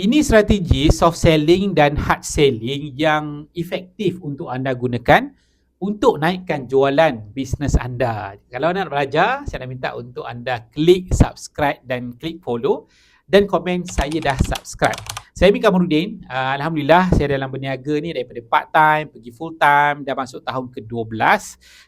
Ini strategi soft selling dan hard selling yang efektif untuk anda gunakan untuk naikkan jualan bisnes anda. Kalau anda nak belajar, saya nak minta untuk anda klik subscribe dan klik follow dan komen saya dah subscribe. Saya Mika Kamarudin. Uh, Alhamdulillah saya dalam berniaga ni daripada part time pergi full time dah masuk tahun ke-12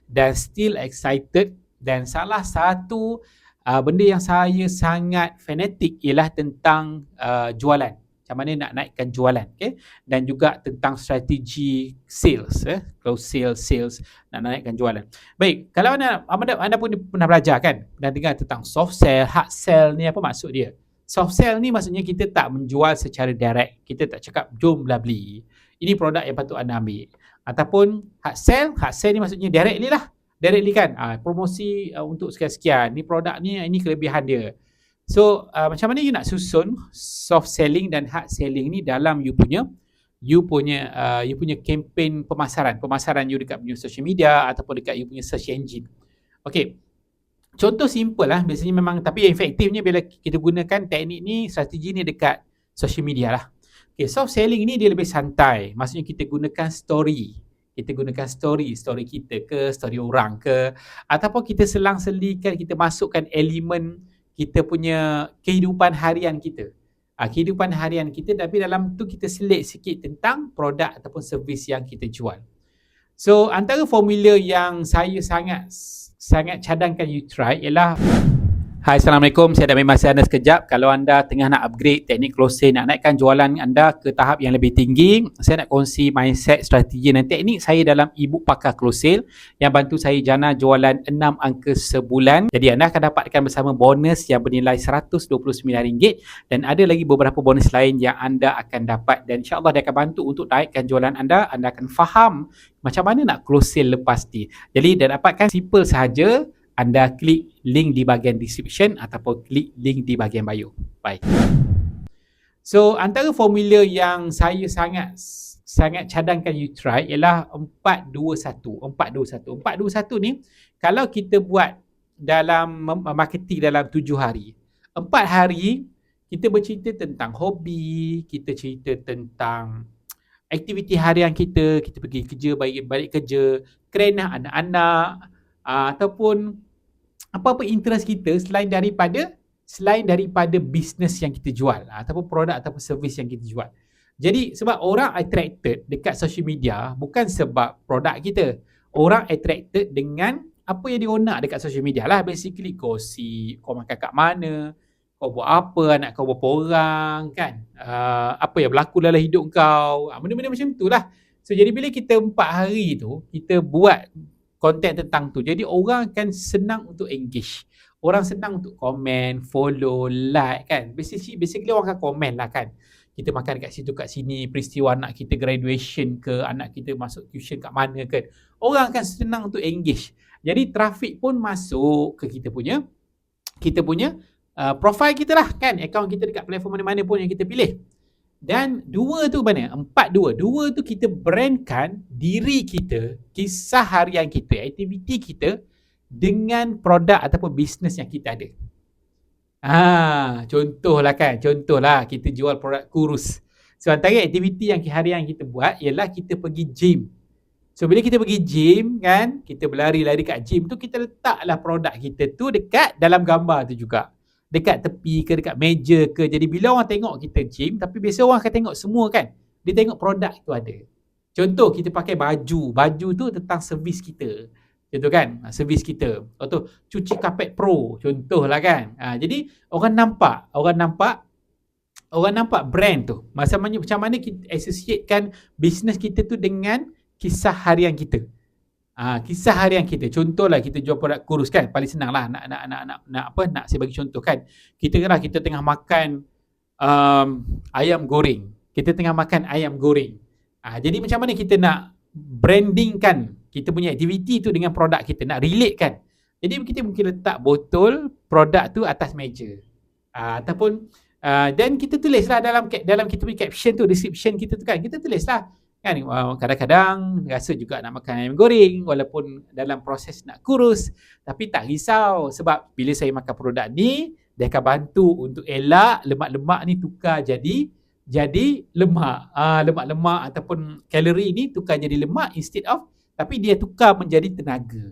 dan still excited dan salah satu uh, benda yang saya sangat fanatik ialah tentang uh, jualan macam mana nak naikkan jualan okay? dan juga tentang strategi sales eh? close sales sales nak naikkan jualan. Baik kalau anda, anda, anda pun pernah belajar kan? Dan dengar tentang soft sell hard sell ni apa maksud dia? Soft sell ni maksudnya kita tak menjual secara direct. Kita tak cakap jom belah beli. Ini produk yang patut anda ambil. Ataupun hard sell hard sell ni maksudnya directly lah. Directly kan? Uh, promosi uh, untuk sekian-sekian. Ni produk ni ini kelebihan dia So uh, macam mana you nak susun soft selling dan hard selling ni dalam you punya you punya uh, you punya campaign pemasaran, pemasaran you dekat punya social media ataupun dekat you punya search engine. Okay. Contoh simple lah biasanya memang tapi efektifnya bila kita gunakan teknik ni strategi ni dekat social media lah. Okay, soft selling ni dia lebih santai. Maksudnya kita gunakan story. Kita gunakan story, story kita ke, story orang ke ataupun kita selang-selikan, kita masukkan elemen kita punya kehidupan harian kita. Uh, kehidupan harian kita tapi dalam tu kita selit sikit tentang produk ataupun servis yang kita jual. So antara formula yang saya sangat sangat cadangkan you try ialah Hai Assalamualaikum, saya dah memang anda sekejap. Kalau anda tengah nak upgrade teknik closing Nak naikkan jualan anda ke tahap yang lebih tinggi Saya nak kongsi mindset, strategi dan teknik saya dalam ebook pakar closing Yang bantu saya jana jualan 6 angka sebulan. Jadi anda akan dapatkan bersama bonus yang bernilai RM129 Dan ada lagi beberapa bonus lain yang anda akan dapat. Dan insyaAllah dia akan bantu untuk naikkan jualan anda. Anda akan faham macam mana nak closing lepas ni. Jadi dia dapatkan simple sahaja anda klik link di bahagian description ataupun klik link di bahagian bio. Bye. So antara formula yang saya sangat sangat cadangkan you try ialah 421. 421. 421 ni kalau kita buat dalam marketing dalam 7 hari. 4 hari kita bercerita tentang hobi, kita cerita tentang aktiviti harian kita, kita pergi kerja, balik, balik kerja, kerenah anak-anak, uh, ataupun apa-apa interest kita selain daripada selain daripada bisnes yang kita jual uh, ataupun produk ataupun servis yang kita jual. Jadi sebab orang attracted dekat social media bukan sebab produk kita. Orang attracted dengan apa yang dia nak dekat social media lah. Basically si kau makan kat mana, kau buat apa, anak kau berapa orang kan. Uh, apa yang berlaku dalam hidup kau. Benda-benda macam tu lah. So jadi bila kita empat hari tu, kita buat konten tentang tu. Jadi orang akan senang untuk engage. Orang senang untuk komen, follow, like kan. Basically, basically orang akan komen lah kan. Kita makan dekat situ kat sini, peristiwa anak kita graduation ke, anak kita masuk tuition kat mana kan. Orang akan senang untuk engage. Jadi traffic pun masuk ke kita punya kita punya uh, profile kita lah kan. Account kita dekat platform mana-mana pun yang kita pilih. Dan dua tu mana? Empat dua. Dua tu kita brandkan diri kita, kisah harian kita, aktiviti kita dengan produk ataupun bisnes yang kita ada. Ah, contohlah kan, contohlah kita jual produk kurus. So antara aktiviti yang harian kita buat ialah kita pergi gym. So bila kita pergi gym kan, kita berlari-lari kat gym tu kita letaklah produk kita tu dekat dalam gambar tu juga dekat tepi ke dekat meja ke. Jadi bila orang tengok kita gym tapi biasa orang akan tengok semua kan. Dia tengok produk tu ada. Contoh kita pakai baju. Baju tu tentang servis kita. Contoh kan? Ha, servis kita. Atau cuci kapet pro contohlah kan? Ha, jadi orang nampak orang nampak orang nampak brand tu. Macam mana macam mana kita associatekan bisnes kita tu dengan kisah harian kita Ha, kisah harian kita. Contohlah kita jual produk kurus kan. Paling senang lah nak, nak, nak, nak, nak, apa, nak saya bagi contoh kan. Kita kena kita tengah makan um, ayam goreng. Kita tengah makan ayam goreng. Ha, jadi macam mana kita nak brandingkan kita punya aktiviti tu dengan produk kita. Nak relate kan. Jadi kita mungkin letak botol produk tu atas meja. Ha, ataupun uh, dan kita tulislah dalam dalam kita punya caption tu, description kita tu kan. Kita tulislah kan kadang-kadang rasa juga nak makan ayam goreng walaupun dalam proses nak kurus tapi tak risau sebab bila saya makan produk ni dia akan bantu untuk elak lemak-lemak ni tukar jadi jadi lemak. Ah, lemak-lemak ataupun kalori ni tukar jadi lemak instead of tapi dia tukar menjadi tenaga.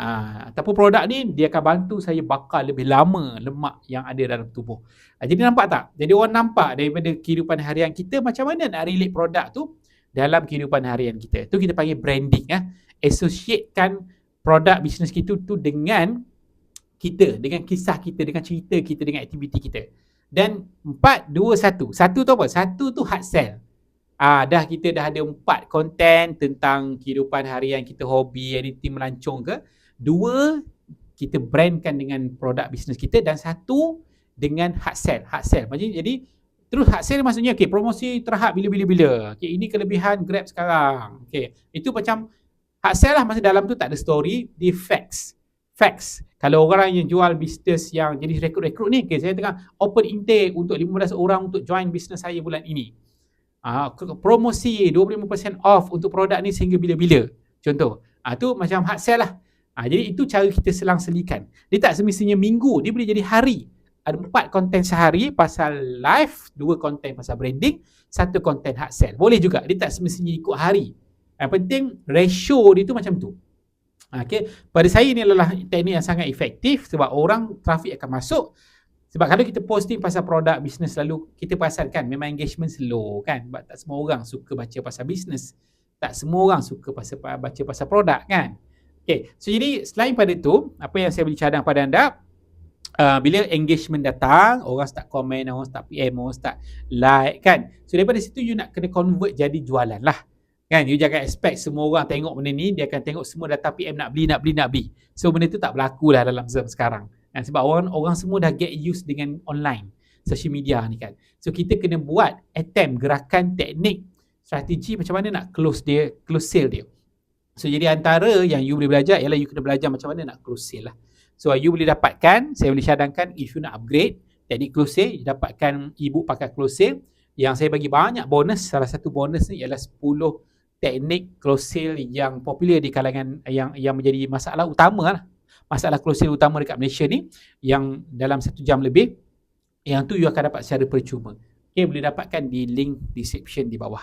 Ah, ataupun produk ni dia akan bantu saya bakar lebih lama lemak yang ada dalam tubuh. Ah, jadi nampak tak? Jadi orang nampak daripada kehidupan harian kita macam mana nak relate produk tu dalam kehidupan harian kita. Tu kita panggil branding ah. Associatekan produk bisnes kita tu dengan kita, dengan kisah kita, dengan cerita kita, dengan aktiviti kita. Dan empat, dua, satu. Satu tu apa? Satu tu hard sell. Ah, dah kita dah ada empat konten tentang kehidupan harian kita, hobi, anything melancong ke. Dua, kita brandkan dengan produk bisnes kita. Dan satu, dengan hard sell. Hard sell. Macam jadi, terus hard sell maksudnya, okay, promosi terhad bila-bila-bila. Okay, ini kelebihan Grab sekarang. Okay, itu macam hard sell lah masa dalam tu tak ada story, di facts. Facts. Kalau orang yang jual bisnes yang jadi rekrut-rekrut ni, okay, saya tengah open intake untuk 15 orang untuk join bisnes saya bulan ini. Uh, promosi 25% off untuk produk ni sehingga bila-bila. Contoh. Ah uh, tu macam hard sell lah. Ah uh, jadi itu cara kita selang-selikan. Dia tak semestinya minggu, dia boleh jadi hari. Ada empat konten sehari pasal live, dua konten pasal branding, satu konten hard sell. Boleh juga. Dia tak semestinya ikut hari. Yang penting ratio dia tu macam tu. Okay. Pada saya ini adalah teknik yang sangat efektif sebab orang trafik akan masuk sebab kalau kita posting pasal produk bisnes lalu kita perasan memang engagement slow kan sebab tak semua orang suka baca pasal bisnes. Tak semua orang suka pasal baca pasal produk kan. Okay, so jadi selain pada tu, apa yang saya boleh cadang pada anda, uh, bila engagement datang, orang start komen, orang start PM, orang start like kan. So daripada situ you nak kena convert jadi jualan lah. Kan, you jangan expect semua orang tengok benda ni, dia akan tengok semua data PM nak beli, nak beli, nak beli. So benda tu tak berlaku lah dalam zaman sekarang. Kan? Sebab orang orang semua dah get used dengan online, social media ni kan. So kita kena buat attempt, gerakan, teknik, strategi macam mana nak close dia, close sale dia. So jadi antara yang you boleh belajar ialah you kena belajar macam mana nak close sale lah. So you boleh dapatkan, saya boleh cadangkan if you nak upgrade teknik close sale, dapatkan ebook pakai close sale yang saya bagi banyak bonus. Salah satu bonus ni ialah 10 teknik close sale yang popular di kalangan yang yang menjadi masalah utama lah masalah closing utama dekat Malaysia ni yang dalam satu jam lebih yang tu you akan dapat secara percuma. Okay, boleh dapatkan di link description di bawah.